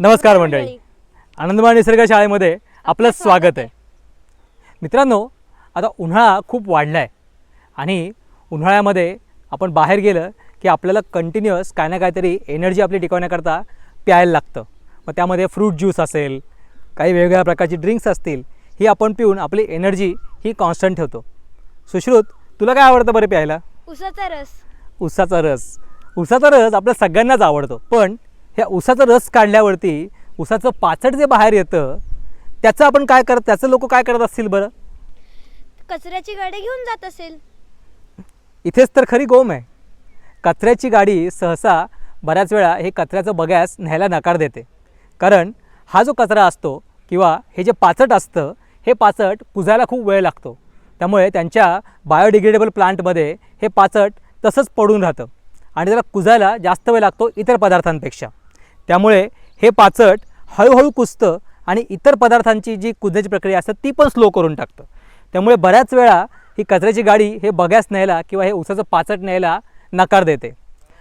नमस्कार मंडळी. आनंदमय निसर्ग शाळेमध्ये आपलं स्वागत आहे. मित्रांनो आता उन्हाळा खूप वाढला आहे आणि उन्हाळ्यामध्ये आपण बाहेर गेलं की आपल्याला कंटिन्युअस काय ना काहीतरी एनर्जी आपली टिकवण्याकरता प्यायला लागतं. मग त्यामध्ये फ्रूट ज्यूस असेल काही वेगवेगळ्या प्रकारची ड्रिंक्स असतील ही आपण पिऊन आपली एनर्जी ही कॉन्स्टंट ठेवतो. सुश्रुत तुला काय आवडतं बरं प्यायला? उसाचा रस. उसाचा रस. उसाचा रस आपल्या सगळ्यांनाच आवडतो. पण ह्या उसाचा रस काढल्यावरती उसाचं पाचट जे बाहेर येतं त्याचं आपण काय करत त्याचं लोक काय करत असतील बरं? कचऱ्याची गाडी घेऊन जात असेल. इथेच तर खरी गोम आहे. कचऱ्याची गाडी सहसा बऱ्याच वेळा हे कचऱ्याचं बगॅस न्यायला नकार देते. कारण हा जो कचरा असतो किंवा हे जे पाचट असतं हे पाचट कुजायला खूप वेळ लागतो. त्यामुळे त्यांच्या बायोडिग्रेडेबल प्लांटमध्ये हे पाचट तसंच पडून राहतं आणि त्याला कुजायला जास्त वेळ लागतो इतर पदार्थांपेक्षा. त्यामुळे हे पाचट हळूहळू कुसतं आणि इतर पदार्थांची जी कुजण्याची प्रक्रिया असते ती पण स्लो करून टाकतं. त्यामुळे बऱ्याच वेळा ही कचऱ्याची गाडी हे बगॅस न्यायला किंवा हे उसाचं पाचट न्यायला नकार देते.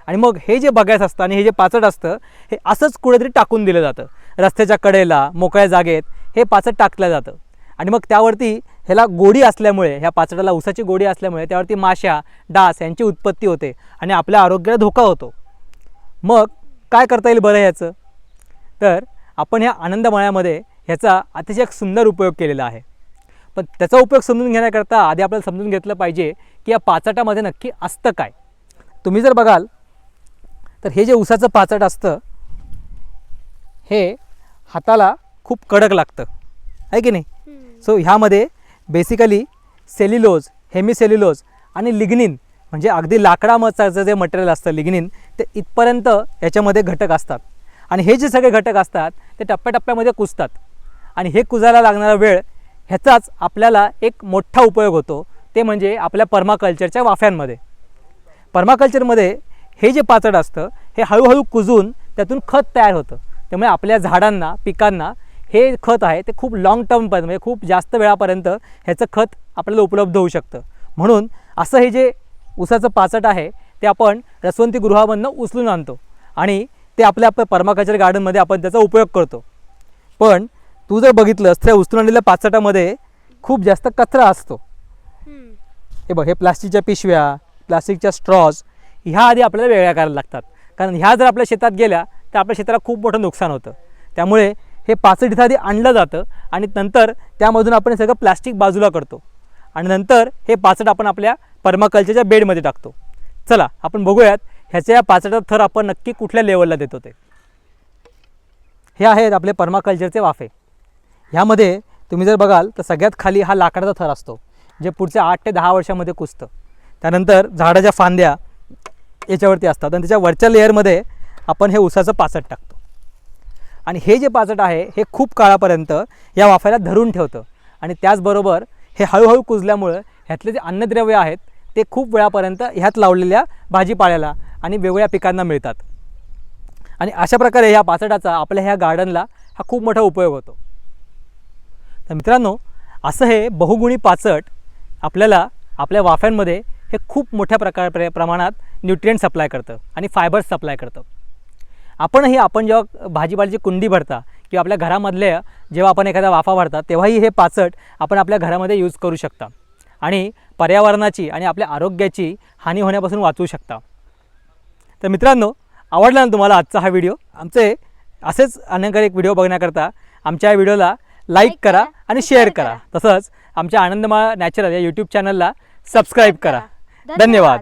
आणि मग हे जे बगॅस असतं आणि हे जे पाचट असतं हे असंच कुठेतरी टाकून दिलं जातं. रस्त्याच्या कडेला मोकळ्या जागेत हे पाचट टाकलं जातं. आणि मग त्यावरती ह्याला गोडी असल्यामुळे ह्या पाचटाला उसाची गोडी असल्यामुळे त्यावरती माशा डास यांची उत्पत्ती होते आणि आपल्या आरोग्याला धोका होतो. मग काय करता येईल बरं ह्याचं? तर आपण ह्या आनंदमळ्यामध्ये ह्याचा अतिशय सुंदर उपयोग केलेला आहे. पण त्याचा उपयोग समजून घेण्याकरता आधी आपल्याला समजून घेतलं पाहिजे की या पाचटामध्ये नक्की असतं काय. तुम्ही जर बघाल तर हे जे उसाचं पाचट असतं हे हाताला खूप कडक लागतं. आहे की नाही? सो ह्यामध्ये बेसिकली सेल्युलोज हेमिसेल्युलोज आणि लिग्निन म्हणजे अगदी लाकडामचाचं जे मटेरियल असतं लिग्निन ते इथपर्यंत याच्यामध्ये घटक असतात. आणि हे जे सगळे घटक असतात ते टप्प्याटप्प्यामध्ये कुजतात. आणि हे कुजायला लागणारा वेळ ह्याचाच आपल्याला एक मोठा उपयोग होतो. ते म्हणजे आपल्या पर्माकल्चरच्या वाफ्यांमध्ये. पर्माकल्चरमध्ये हे जे पाचड असतं हे हळूहळू कुजून त्यातून खत तयार होतं. त्यामुळे आपल्या झाडांना पिकांना हे खत आहे ते खूप लाँग टर्मपर्यंत म्हणजे खूप जास्त वेळापर्यंत ह्याचं खत आपल्याला उपलब्ध होऊ शकतं. म्हणून असं हे जे उसाचं पाचट आहे ते आपण रसवंती गृहामधनं उचलून आणतो आणि ते आपल्या आपल्या पर्माकल्चर गार्डनमध्ये आपण त्याचा उपयोग करतो. पण तू जर बघितलंस त्या उचलून आणलेल्या पाचटामध्ये खूप जास्त कचरा असतो. हे बघ हे प्लास्टिकच्या पिशव्या प्लास्टिकच्या स्ट्रॉज ह्या आधी आपल्याला वेगळ्या करायला लागतात. कारण ह्या जर आपल्या शेतात गेल्या तर आपल्या शेताला खूप मोठं नुकसान होतं. त्यामुळे हे पाचट इथं आधी आणलं जातं आणि नंतर त्यामधून आपण सगळं प्लास्टिक बाजूला करतो. आणि नंतर हे पाचट आपण आपल्या पर्माकल्चरच्या बेडमध्ये टाकतो. चला आपण बघूयात ह्याच्या या पाचटाचा थर आपण नक्की कुठल्या लेवलला देतो ते. हे आहेत आपले पर्माकल्चरचे वाफे. ह्यामध्ये तुम्ही जर बघाल तर सगळ्यात खाली हा लाकडाचा थर असतो जे पुढच्या आठ ते दहा वर्षामध्ये कुजतं त्यानंतर झाडाच्या फांद्या याच्यावरती असतात आणि त्याच्या वरच्या लेअरमध्ये आपण हे उसाचं पाचट टाकतो. आणि हे जे पाचट आहे हे खूप काळापर्यंत या वाफ्याला धरून ठेवतं. आणि त्याचबरोबर हे हळूहळू कुजल्यामुळं ह्यातले जे अन्नद्रव्य आहेत ते खूप वेळापर्यंत ह्यात लावलेल्या भाजीपाल्याला आणि वेगवेगळ्या पिकांना मिळतात. आणि अशा प्रकारे ह्या पाचटाचा आपल्या ह्या गार्डनला हा खूप मोठा उपयोग होतो. तर मित्रांनो असं हे बहुगुणी पाचट आपल्याला आपल्या वाफ्यांमध्ये हे खूप मोठ्या प्रकार प्र प्रमाणात न्यूट्रियंट सप्लाय करतं आणि फायबर्स सप्लाय करतं. आपणही आपण जेव्हा भाजीपाल्याची कुंडी भरता किंवा आपल्या घरामधले जेव्हा आपण एखादा वाफा भरता तेव्हाही हे पाचट आपण आपल्या घरामध्ये यूज करू शकता. आणि पर्यावरणाची आणि आपल्या आरोग्याची हानी होण्यापासून वाचवू शकता. तर मित्रांनो आवडला ना तुम्हाला आजचा हा व्हिडिओ आमचे असेच एक व्हिडिओ बघण्याकरता आमच्या या व्हिडिओला लाईक करा आणि शेअर करा. तसंच आमच्या आनंदमा नॅचरल या यूट्यूब चॅनलला सबस्क्राईब करा. धन्यवाद.